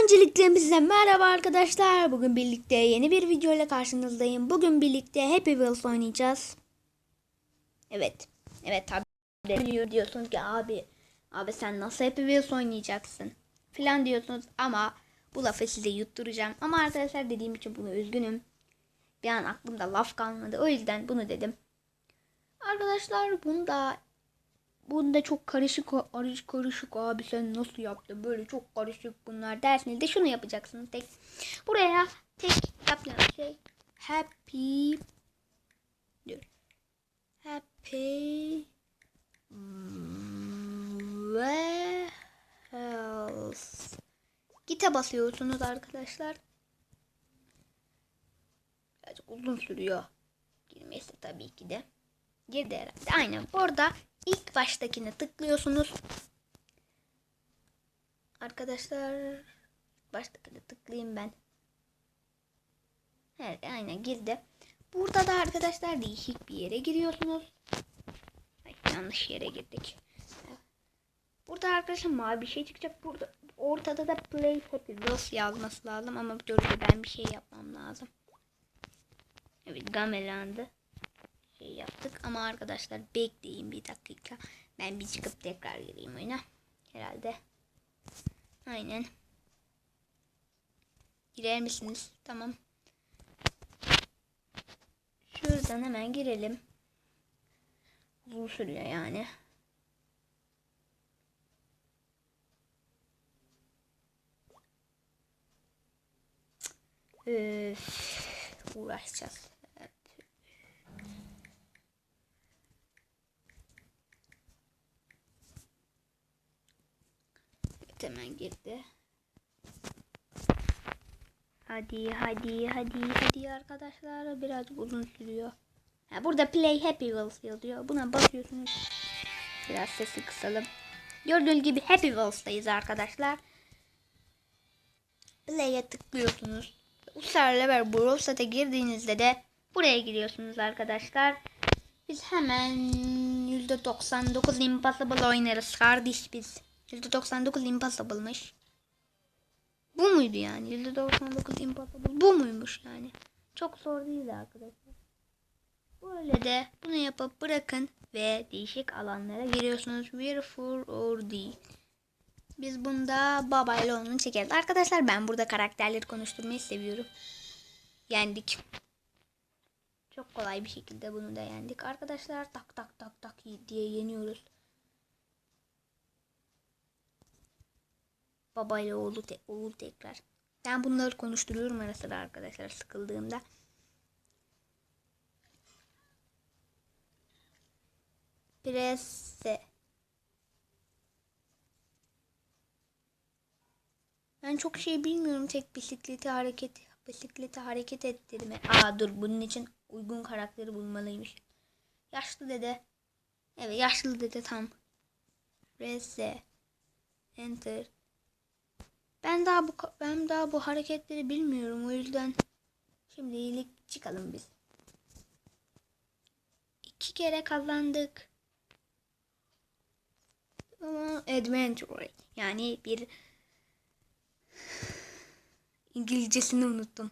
Öncelikle size merhaba arkadaşlar. Bugün birlikte yeni bir video ile karşınızdayım. Bugün birlikte Happy Wheels oynayacağız. Evet. Evet tabii de diyorsunuz ki abi abi sen nasıl Happy Wheels oynayacaksın filan diyorsunuz ama bu lafı size yutturacağım. Ama arkadaşlar dediğim için bunu üzgünüm. Bir an aklımda laf kalmadı. O yüzden bunu dedim. Arkadaşlar bunda Bunda çok karışık karışık karışık abi sen nasıl yaptın? Böyle çok karışık bunlar dersiniz de şunu yapacaksınız tek. Buraya tek yapacağınız şey happy dur. Happy ve health. Gite basıyorsunuz arkadaşlar. Birazcık uzun sürüyor. Girmesi tabii ki de. Girdi herhalde. Aynen. Burada İlk baştakine tıklıyorsunuz. Arkadaşlar baştakine tıklayayım ben. Evet aynen girdi. Burada da arkadaşlar değişik bir yere giriyorsunuz. Ay, yanlış yere girdik. Burada arkadaşlar mavi bir şey çıkacak. Burada ortada da play wheels yazması lazım ama dur ben bir şey yapmam lazım. Evet gamelandı şey yaptık. Ama arkadaşlar bekleyin bir dakika. Ben bir çıkıp tekrar gireyim oyuna. Herhalde. Aynen. Girer misiniz? Tamam. Şuradan hemen girelim. Uzun sürüyor yani. Öf, uğraşacağız. Hemen girdi. Hadi hadi hadi hadi arkadaşlar biraz uzun sürüyor. Ha, burada play happy wheels yazıyor. Buna basıyorsunuz. Biraz sesi kısalım. Gördüğünüz gibi happy wheels'tayız arkadaşlar. Play'e tıklıyorsunuz. Uluslar Lever Browser'a girdiğinizde de buraya giriyorsunuz arkadaşlar. Biz hemen %99 Impossible oynarız kardeş biz. %99 impossible'mış. Bu muydu yani? %99 impossible bu muymuş yani? Çok zor değil arkadaşlar. Böyle de bunu yapıp bırakın ve değişik alanlara giriyorsunuz. Wherefore or değil. Biz bunda baba ile onu çekeriz. Arkadaşlar ben burada karakterleri konuşturmayı seviyorum. Yendik. Çok kolay bir şekilde bunu da yendik. Arkadaşlar tak tak tak tak diye yeniyoruz. Baba ile oğlu, te oğul tekrar. Ben bunları konuşturuyorum ara sıra arkadaşlar sıkıldığımda. Presse. Ben çok şey bilmiyorum tek bisikleti hareket bisikleti hareket ettirme. Aa dur bunun için uygun karakteri bulmalıymış. Yaşlı dede. Evet yaşlı dede tam. Presse. Enter. Ben daha bu ben daha bu hareketleri bilmiyorum o yüzden şimdilik çıkalım biz. İki kere kazandık. Adventure yani bir İngilizcesini unuttum.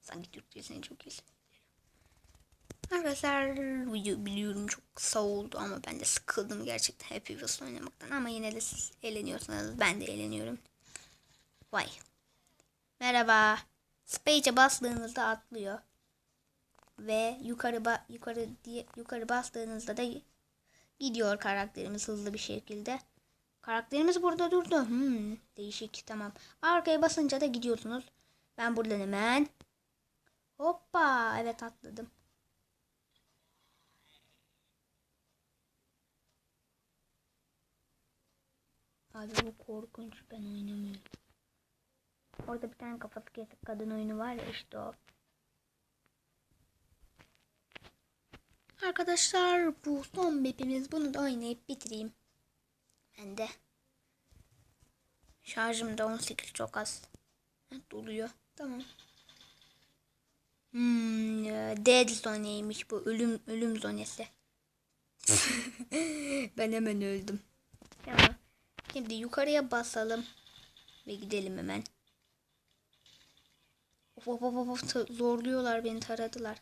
Sanki Türkçesini çok iyi. Arkadaşlar video biliyorum çok kısa oldu ama ben de sıkıldım gerçekten Happy Wheels oynamaktan ama yine de siz eğleniyorsanız ben de eğleniyorum. Vay. Merhaba. Space'e bastığınızda atlıyor. Ve yukarı ba yukarı diye yukarı bastığınızda da gidiyor karakterimiz hızlı bir şekilde. Karakterimiz burada durdu. Hmm, değişik tamam. Arkaya basınca da gidiyorsunuz. Ben buradan hemen Hoppa evet atladım. Abi bu korkunç ben oynamıyorum. Orada bir tane kafası kesik kadın oyunu var ya işte o. Arkadaşlar bu son mapimiz. Bunu da oynayıp bitireyim. Ben de. Şarjım da 18 çok az. Doluyor. Tamam. Hmm, dead zoneymiş bu. Ölüm ölüm zonesi. ben hemen öldüm. Tamam. Şimdi yukarıya basalım. Ve gidelim hemen. Of of, of ta- zorluyorlar beni taradılar.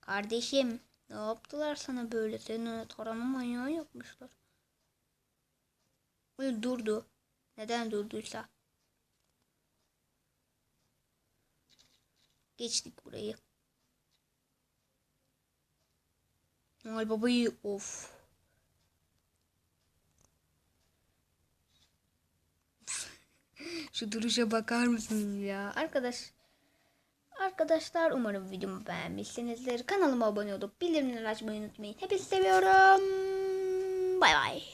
Kardeşim ne yaptılar sana böyle? Seni tarama manyağı yapmışlar. Öyle durdu. Neden durduysa. Geçtik burayı. Ay babayı of. Şu duruşa bakar mısınız ya? Arkadaş Arkadaşlar umarım videomu beğenmişsinizdir. Kanalıma abone olup bildirimleri açmayı unutmayın. Hepinizi seviyorum. Bay bay.